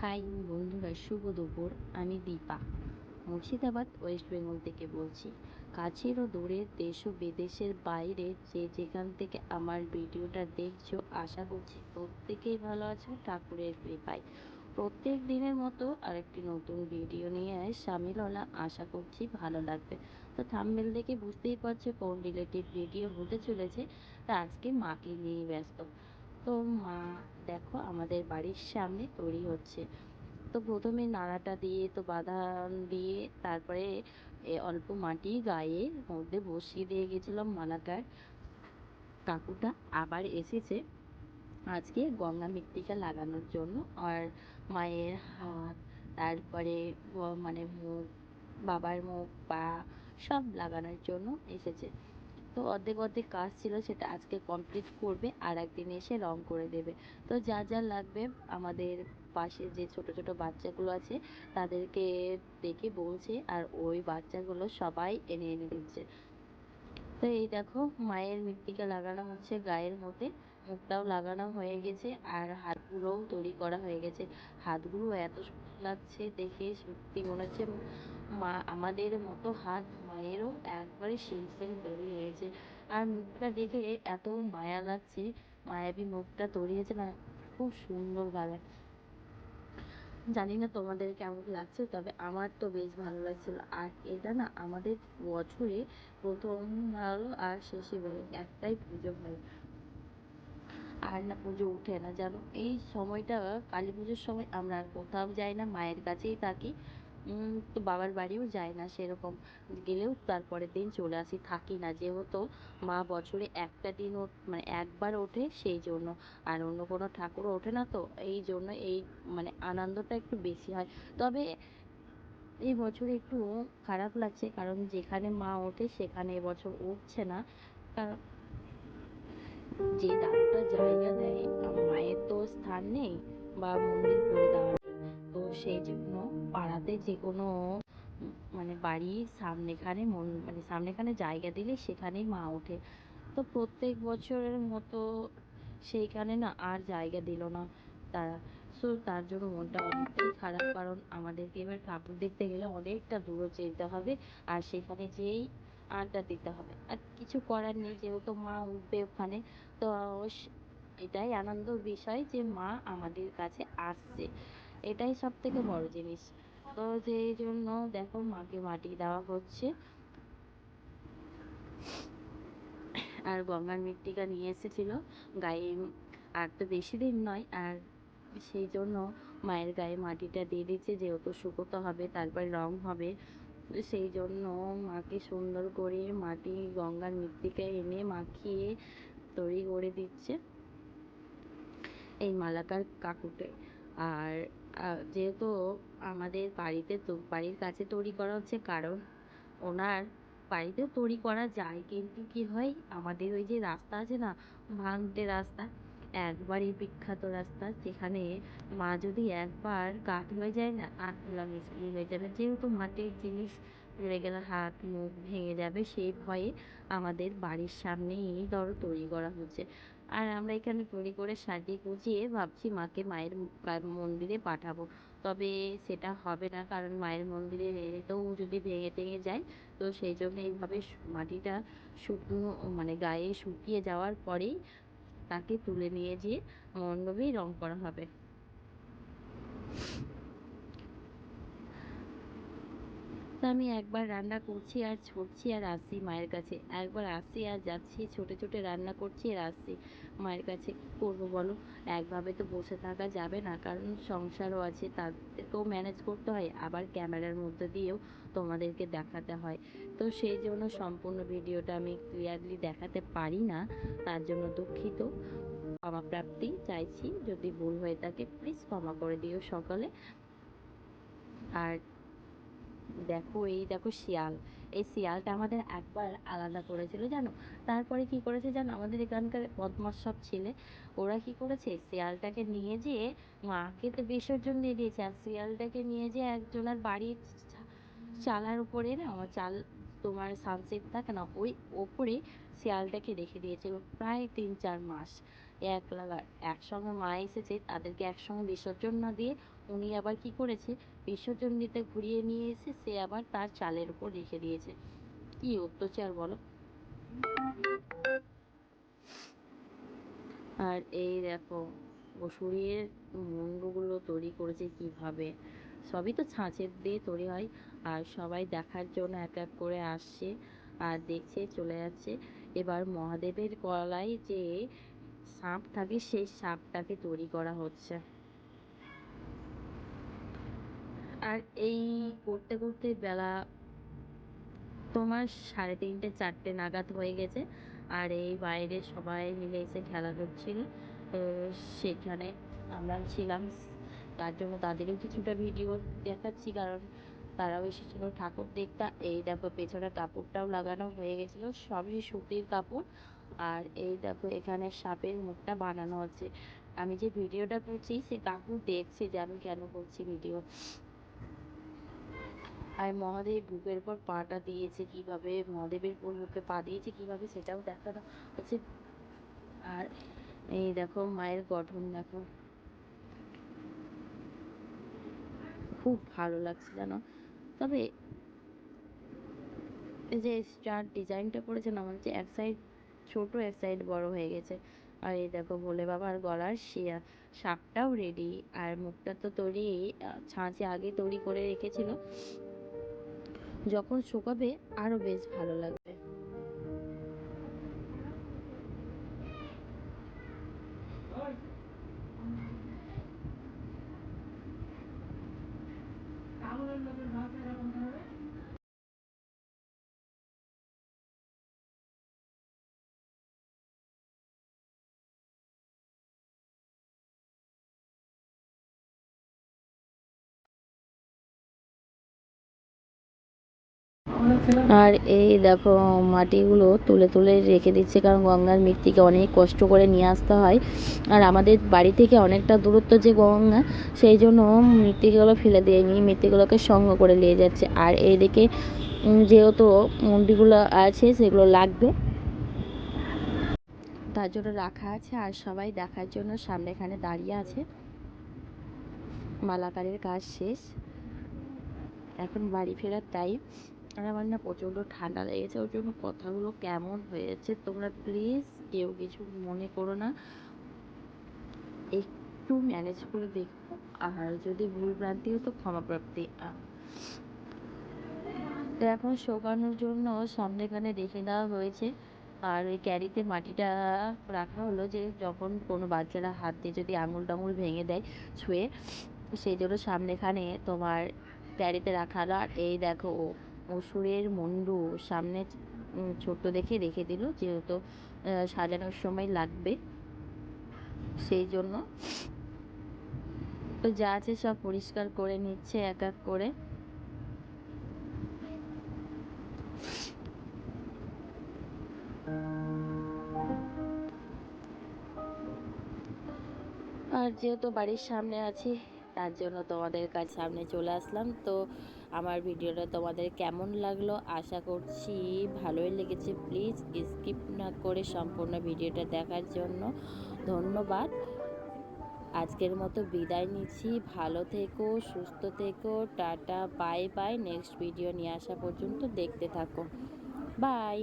High বন্ধুরা, শুভ দুপুর। আমি দীপা। মুর্শিদাবাদ, ওয়েস্ট বেঙ্গল থেকে বলছি। কাছের ও দূরের দেশ ও বিদেশের বাইরে যে যেখান থেকে আমার ভিডিওটা দেখছ, আশা করছি প্রত্যেকেই ভালো আছো, ঠাকুরের কৃপায়। প্রত্যেক দিনের মতো আরেকটি নতুন ভিডিও নিয়ে সামিল হলাম। আশা করছি ভালো লাগবে। তো থাম্বেল দেখে বুঝতেই পারছ কোন রিলেটেড ভিডিও হতে চলেছে। তা আজকে মাকে নিয়ে ব্যস্ত। তো মা, দেখো আমাদের বাড়ির সামনে তৈরি হচ্ছে। তো প্রথমে নাড়াটা দিয়ে, তো বাঁধান দিয়ে, তারপরে অল্প মাটি গায়ে মধ্যে বসিয়ে দিয়ে গেছিলাম মালাটার। কাকুটা আবার এসেছে আজকে গঙ্গা মৃত্তিকা লাগানোর জন্য। আর মায়ের হাত, তারপরে মানে মুখ, বাবার মুখ, পা সব লাগানোর জন্য এসেছে। তো অর্ধেক অর্ধেক কাজ ছিল সেটা আজকে কমপ্লিট করবে আর একদিন এসে রং করে দেবে। তো যা যা লাগবে আমাদের পাশে যে ছোট ছোট বাচ্চাগুলো আছে তাদেরকে ডেকে বলছে আর ওই বাচ্চাগুলো সবাই এনে এনে দিচ্ছে। তো এই দেখো মায়ের মৃত্তিকা লাগানো হচ্ছে গায়ের মধ্যে। মুখটাও লাগানো হয়ে গেছে আর হাতগুলোও তৈরি করা হয়ে গেছে। হাতগুলো এত সুন্দর লাগছে দেখে, সত্যি মনে হচ্ছে মা, আমাদের মতো হাত মায়েরও একবারে সেম তৈরি হয়েছে। আর মুখটা দেখে এত মায়া লাগছে, মায়াবী মুখটা তৈরি হয়েছে না, খুব সুন্দরভাবে জানি না তোমাদের কেমন লাগছে, তবে আমার তো বেশ ভালো লাগছিল। আর এটা না আমাদের বছরে প্রথম ভালো আর শেষে ভালো একটাই পুজো হয়। আর না পুজো উঠে না জানো এই সময়টা, কালী পুজোর সময় আমরা আর কোথাও যাই না, মায়ের কাছেই থাকি। তো বাবার বাড়িও যায় না সেরকম। গেলেও তারপরের দিন চলে আসি, থাকি না। যেহেতু মা বছরে একটা দিন মানে একবার ওঠে সেই জন্য। আর অন্য কোনো ঠাকুরও ওঠে না তো, এই জন্য এই মানে আনন্দটা একটু বেশি হয়। তবে এই বছর একটু খারাপ লাগছে, কারণ যেখানে মা ওঠে সেখানে এবছর উঠছে না। কারণ যে দাদুটা জায়গা দেয় মায়ের তো স্থান নেই বা মন্দির করে দেওয়া তো সেই জন্য পাড়াতে যে কোনো মানে বাড়ির সামনেখানে মন মানে সামনেখানে জায়গা দিলে সেখানেই মা ওঠে। তো প্রত্যেক বছরের মতো সেইখানে না আর জায়গা দিল না তারা সো তার জন্য মনটা অনেকটাই খারাপ, কারণ আমাদেরকে এবার ঠাকুর দেখতে গেলে অনেকটা দূরে যেতে হবে আর সেখানে যেয়েই আড্ডা দিতে হবে। আর কিছু করার নেই, যেহেতু মা উঠবে ওখানে তো এটাই আনন্দর বিষয় যে মা আমাদের কাছে আসছে। এটাই সব থেকে বড় জিনিস। তো যেই জন্য দেখো মাকে মাটি দেওয়া হচ্ছে। আর গঙ্গার মৃত্তিকা নিয়ে এসেছিল। গায়ে আর তো বেশি দিন নয়, আর সেই জন্য মায়ের গায়ে মাটিটা দিয়ে দিচ্ছে। যেহেতু শুকোতে হবে, তারপর রং হবে। সেই জন্য মাকে সুন্দর করে মাটি গঙ্গার মৃত্তিকা এনে মাখিয়ে তৈরি করে দিচ্ছে এই মালাকার কাকুটে আর যেহেতু আমাদের বাড়িতে তো, বাড়ির কাছে তৈরি করা হচ্ছে, কারণ ওনার বাড়িতেও তৈরি করা যায়, কিন্তু কি হয়, আমাদের ওই যে রাস্তা আছে না ভাঙতে রাস্তা, একবারই বিখ্যাত রাস্তা যেখানে মা যদি একবার কাঠ হয়ে যায় না আর তোলা মুশকিল হয়ে যাবে। যেহেতু মাটির জিনিস পড়ে গেলে হাত মুখ ভেঙে যাবে সেই ভয়ে আমাদের বাড়ির সামনেই ধরো তৈরি করা হচ্ছে। আর আমরা এখানে তৈরি করে সাজিয়ে গুছিয়ে ভাবছি মাকে মায়ের মন্দিরে পাঠাবো। তবে সেটা হবে না, কারণ মায়ের মন্দিরে এলেও যদি ভেঙে টেঙে যায়, তো সেই জন্য এইভাবে মাটিটা শুকনো মানে গায়ে শুকিয়ে যাওয়ার পরেই তাকে তুলে নিয়ে যেয়ে মণ্ডপেই রং করা হবে। তো আমি একবার রান্না করছি আর ছুটছি আর আসছি মায়ের কাছে। একবার আসছি আর যাচ্ছি, ছোটো ছোটো রান্না করছি আর আসছি মায়ের কাছে। করব বলো? একভাবে তো বসে থাকা যাবে না, কারণ সংসারও আছে, তাদেরকেও ম্যানেজ করতে হয়, আবার ক্যামেরার মধ্যে দিয়েও তোমাদেরকে দেখাতে হয়। তো সেই জন্য সম্পূর্ণ ভিডিওটা আমি ক্লিয়ারলি দেখাতে পারি না, তার জন্য দুঃখিত। ক্ষমা প্রাপ্তি চাইছি, যদি ভুল হয়ে থাকে প্লিজ ক্ষমা করে দিও সকালে। আর দেখো, এই দেখো শিয়াল। এই শিয়ালটা আমাদের একবার আলাদা করেছিল, জানো? তারপরে কি করেছে জানো? আমাদের এখানকার বদমাস সব ছেলে, ওরা কি করেছে? শিয়ালটাকে নিয়ে যেয়ে মাকে তো বিসর্জন দিয়ে দিয়েছে, আর শিয়ালটাকে নিয়ে যেয়ে একজনের বাড়ির চালার উপরে না চাল তোমার সানসেট থাকে না, ওই ওপরে শিয়ালটাকে রেখে দিয়েছিল প্রায় তিন চার মাস। এক একসঙ্গে মা এসেছে, তাদেরকে একসঙ্গে বিসর্জন না দিয়ে উনি আবার কি করেছে? বিসর্জন দিতে ঘুরিয়ে নিয়ে এসে সে আবার তার চালের উপর রেখে দিয়েছে। কি অত্যাচার বলো? আর এই দেখো, বসুরির মুন্ডগুলো তৈরি করেছে কীভাবে? সবই তো ছাঁচের দিয়ে তৈরি হয়। আর সবাই দেখার জন্য এক এক করে আসছে আর দেখছে, চলে যাচ্ছে। এবার মহাদেবের গলায় যে সাপ থাকে, সেই সাপটাকে তৈরি করা হচ্ছে। আর এই করতে করতে বেলা তোমার সাড়ে তিনটে, চারটে নাগাদ হয়ে গেছে। আর এই বাইরে সবাই মিলে এসে খেলা করছিল। সেখানে আমরা ছিলাম। তার জন্য তাদেরও কিছুটা ভিডিও দেখাচ্ছি। কারণ তারাও এসেছিল ঠাকুর দেখতে। এই দেখো, পেছনে কাপড়টাও লাগানো হয়ে গেছিল। সবই সুতির কাপড়। আর এই দেখো, এখানে সাপের মুখটা বানানো হচ্ছে। আমি যে ভিডিওটা করছি, সে কাকু দেখছে যে আমি কেন করছি ভিডিও আর মহাদেব বুকের পর পাটা দিয়েছে কীভাবে, মহাদেবের বুকে পা দিয়েছে কীভাবে সেটাও দেখানো হচ্ছে আর এই দেখো মায়ের গঠন দেখো। খুব ভালো লাগছে জানো। তবে যে স্টার ডিজাইনটা করেছে না, মনে এক সাইড ছোট, এক সাইড বড় হয়ে গেছে। আর এই দেখো ভোলে বাবার গলার শিয়া, শাকটাও রেডি আর মুখটা তো তৈরি ছাঁচে আগে তৈরি করে রেখেছিল। যখন শুকাবে আরও বেশ ভালো লাগবে। আর এই দেখো, মাটিগুলো তুলে তুলে রেখে দিচ্ছে, কারণ গঙ্গার মৃত্তিকা অনেক কষ্ট করে নিয়ে আসতে হয়। আর আমাদের বাড়ি থেকে অনেকটা দূরত্ব যে গঙ্গা, সেই জন্য মৃত্তিকাগুলো ফেলে দেয়নি মৃত্তিকাগুলোকে সঙ্গ করে নিয়ে যাচ্ছে। আর এইদিকে যেহেতু মন্দিরগুলো আছে, সেগুলো লাগবে। তার জন্য রাখা আছে, আর সবাই দেখার জন্য সামনে এখানে দাঁড়িয়ে আছে। মালাকারের কাজ শেষ। এখন বাড়ি ফেরার টাইম আমার না প্রচণ্ড ঠান্ডা লেগেছে, ওর জন্য কথাগুলো কেমন হয়েছে তোমরা প্লিজ কেউ কিছু মনে করো না। একটু ম্যানেজ করে দেখো, আর যদি ভুল ভ্রান্তি হতো ক্ষমা প্রাপ্তি। তো এখন শোকানোর জন্য সামনে এখানে রেখে দেওয়া হয়েছে, আর ওই ক্যারিতে মাটিটা রাখা হলো যে যখন কোনো বাচ্চারা হাত দিয়ে যদি আঙুল টাঙুল ভেঙে দেয় ছুঁয়ে, সেই জন্য সামনেখানে তোমার ক্যারিতে রাখা হলো। আর এই দেখো ও অসুরের মুন্ডু সামনে ছোট্ট দেখে রেখে দিল, যেহেতু সাজানোর সময় লাগবে। সেই জন্য তো যা আছে সব পরিষ্কার করে নিচ্ছে এক এক করে। আর যেহেতু বাড়ির সামনে আছি তার জন্য তোমাদের কাছে সামনে চলে আসলাম। তো আমার ভিডিওটা তোমাদের কেমন লাগল? আশা করছি ভালোই লেগেছে। প্লিজ স্কিপ না করে সম্পূর্ণ ভিডিওটা দেখার জন্য ধন্যবাদ। আজকের মতো বিদায় নিচ্ছি। ভালো থেকো, সুস্থ থেকো। Tata, bye bye. Next video নিয়ে আসা পর্যন্ত দেখতে থাকো। বাই।